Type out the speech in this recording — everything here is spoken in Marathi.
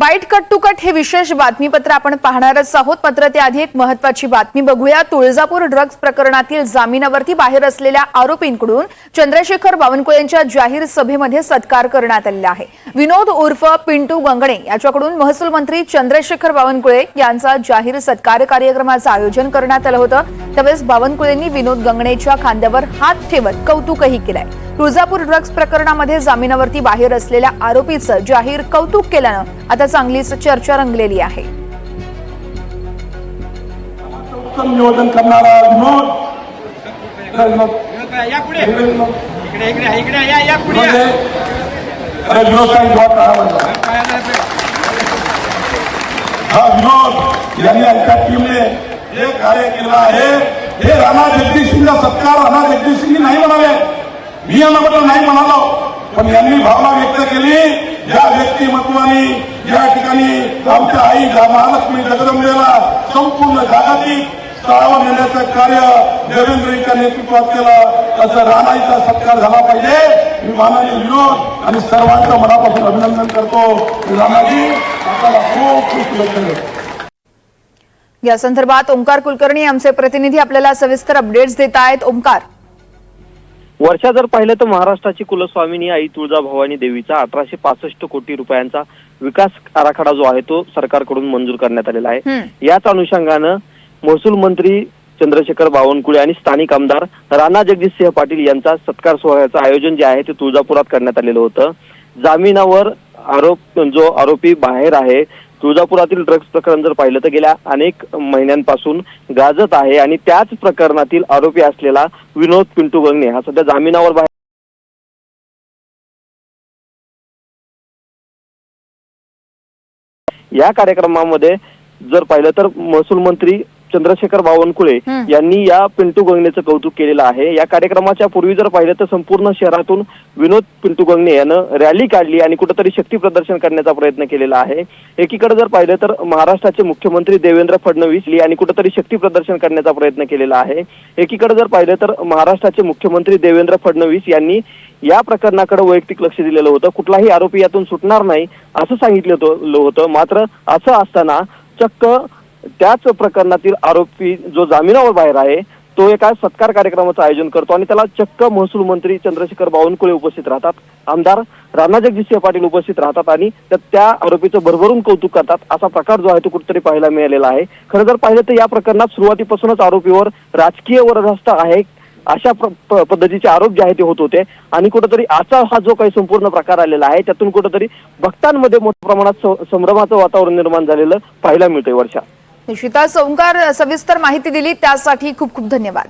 बाईट कट टू कट हे विशेष बातमीपत्र आपण पाहणारच आहोत. मात्र त्याआधी एक महत्वाची बातमी बघूया. तुळजापूर ड्रग्ज प्रकरणातील जामिनावरती बाहेर असलेल्या आरोपींकडून चंद्रशेखर बावनकुळे यांच्या जाहीर सभेमध्ये सत्कार करण्यात आलेला आहे. विनोद उर्फ पिंटू गंगणे याच्याकडून महसूल मंत्री चंद्रशेखर बावनकुळे यांचा जाहीर सत्कार कार्यक्रमाचं आयोजन करण्यात आलं होतं. त्यावेळेस बावनकुळेंनी विनोद गंगणेच्या खांद्यावर हात ठेवत कौतुकही केलंय. तुळजापूर ड्रग्ज प्रकरणामध्ये जामिनावरती बाहेर असलेल्या आरोपीचं जाहीर कौतुक केल्यानं आता चांगलीच चर्चा रंगलेली आहे. उत्तम नियोजन करणारा विनोद. या पुढे इकडे इकडे इकडे या या पुढे म्हणजे कळा हा विनोद यांनी आमच्या टीमने जे कार्य केलं आहे हे राणा जगदीशसिंगचा सत्कार राणा जगदीशसिंगनी नाही मी नाही म्हणालो पण यांनी भावना व्यक्त केली. या व्यक्तिमत्वाने या ठिकाणी आमच्या आई महालक्ष्मी जगदंबेला संपूर्ण जागतिक स्तरावर नेण्याचं कार्य देवेंद्रजींच्या नेतृत्वात केलं असं राणाईचा सत्कार झाला पाहिजे. मी मानाने विरोध आणि सर्वांचं मनापासून अभिनंदन करतो. राणाजी आपल्याला खूप खूप शुभेच्छा या संदर्भात ओंकार कुलकर्णी आमचे प्रतिनिधी आपल्याला सविस्तर अपडेट्स देत आहेत. ओंकार. वर्षा जर पाहिलं तर महाराष्ट्राची कुलस्वामिनी आई तुळजाभवानी देवीचा अठराशे पासष्ट कोटी रुपयांचा विकास आराखडा जो आहे तो सरकारकडून मंजूर करण्यात आलेला आहे. याच अनुषंगानं महसूल मंत्री चंद्रशेखर बावनकुळे आणि स्थानिक आमदार राणा जगदीशसिंह पाटील यांचा सत्कार सोहळ्याचं आयोजन जे आहे ते तुळजापुरात करण्यात आलेलं होतं जामिनावर आरोप जो आरोपी बाहेर आहे तुळजापुरातील ड्रग्ज प्रकरण जर पाहिलं तर गेल्या अनेक महिन्यांपासून गाजत आहे आणि त्याच प्रकरणातील आरोपी असलेला विनोद पिंटू गंगणे हा सध्या जामिनावर बाहेर या कार्यक्रमामध्ये जर पाहिलं तर महसूल मंत्री चंद्रशेखर बावनकुळे. यांनी या पिंटू गंगणेचं कौतुक केलेलं आहे. या कार्यक्रमाच्या पूर्वी जर पाहिलं तर संपूर्ण शहरातून विनोद पिंटू गंगणे यानं रॅली काढली आणि कुठेतरी शक्ती प्रदर्शन करण्याचा प्रयत्न केलेला आहे. एकीकडे जर पाहिलं तर महाराष्ट्राचे मुख्यमंत्री देवेंद्र फडणवीस यांनी कुठेतरी शक्ती प्रदर्शन करण्याचा प्रयत्न केलेला आहे. एकीकडे जर पाहिलं तर महाराष्ट्राचे मुख्यमंत्री देवेंद्र फडणवीस यांनी या प्रकरणाकडे वैयक्तिक लक्ष दिलेलं होतं. कुठलाही आरोपी यातून सुटणार नाही असं सांगितलं होतं. मात्र असं असताना चक्क त्याच प्रकरणातील आरोपी जो जामिनावर बाहेर आहे तो एका सत्कार कार्यक्रमाचं आयोजन करतो आणि त्याला चक्क महसूल मंत्री चंद्रशेखर बावनकुळे उपस्थित राहतात. आमदार राणा जगजितसिंह पाटील उपस्थित राहतात आणि त्या- आरोपीचं भरभरून कौतुक करतात. असा प्रकार जो आहे तो कुठेतरी पाहायला मिळालेला आहे. खरं जर पाहिलं तर या प्रकरणात सुरुवातीपासूनच आरोपीवर राजकीय वरदहस्त आहे. अशा पद्धतीचे आरोप जे आहे ते होत होते. आणि कुठेतरी असा हा जो काही संपूर्ण प्रकार आलेला आहे त्यातून कुठेतरी भक्तांमध्ये मोठ्या प्रमाणात संभ्रमाचं वातावरण निर्माण झालेलं पाहायला मिळतंय वर्षा. निशिता ओंकार सविस्तर माहिती दिली त्यासाठी खूप खूप धन्यवाद.